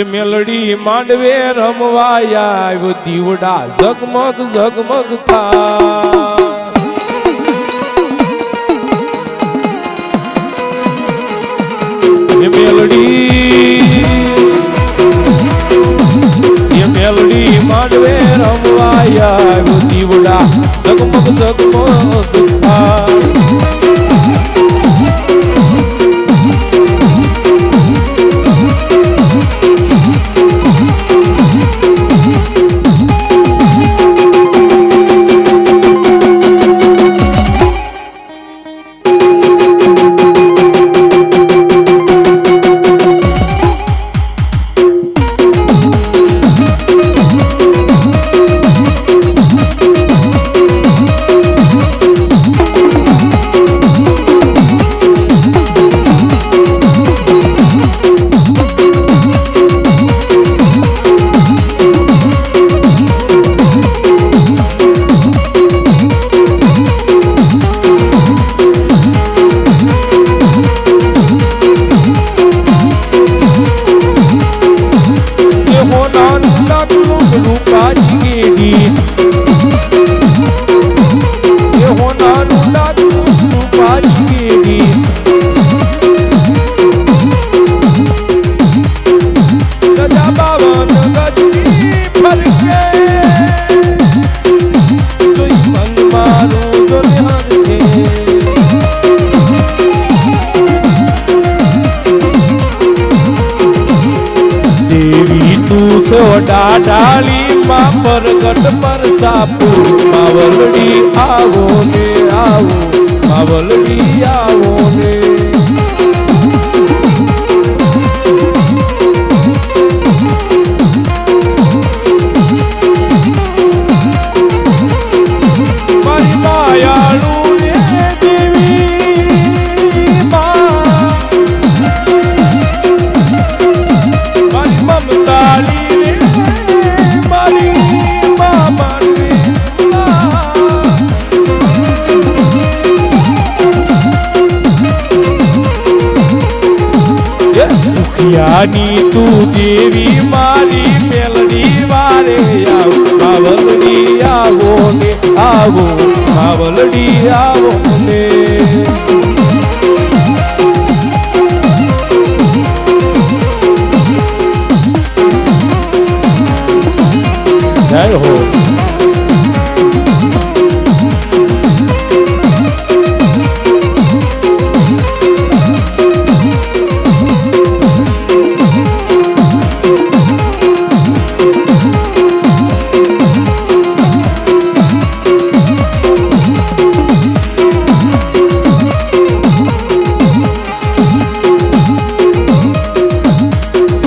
એ મેલડી માંડવે રમવા આવ્યો, દીવડા ઝગમગ ઝગમગ થા એ મેલડી એ મેલડી માંડવે રમવા આવ્યો, દીવડા ઝગમગ ઝગમગ છો ડાડાલી માં પરગટ પર સાપુ માવલડી આવો ને આવો માવલડી આવો દુખિયાની તું દેવી મારી મેલડી વારે આવ માવલડી આવો ને આવો માવલડી આવો ને.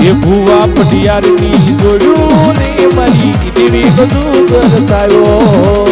એ ભુવા પટિયારની જોડ્યું ને મારી દેવી બધું દર્શાયો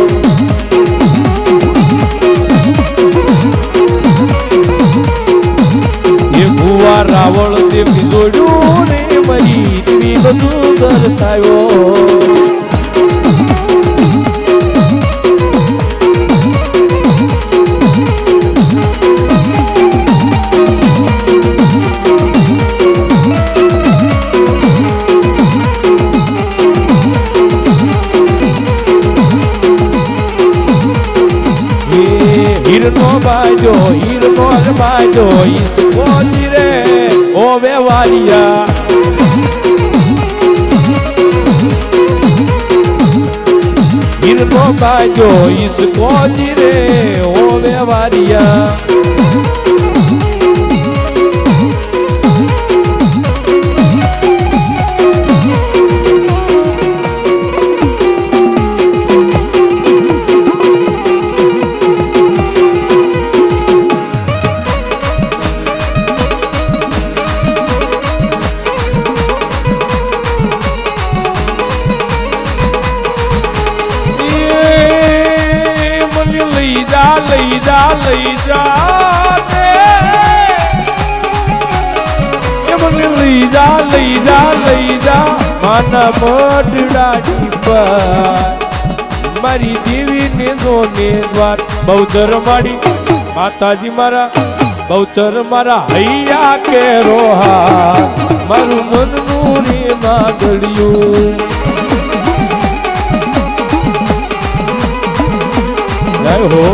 હીરનો બાજો હીરનો જ બાજો, ઈસ પહોંચી રે, ઓ વેવારિયા હીરનો બાજો, ઈસ પહોંચી રે, ઓ વેવારિયા લઈ જા એ મને લઈ જા લઈ જા લઈ જા. માના મઢડાની પર મારી દેવી ને જોને દ્વાર બહુચર માડી માતાજી મારા. બહુચર મારા હૈયા કે રોહા મારું મનનું રે માગડ્યું જય હો.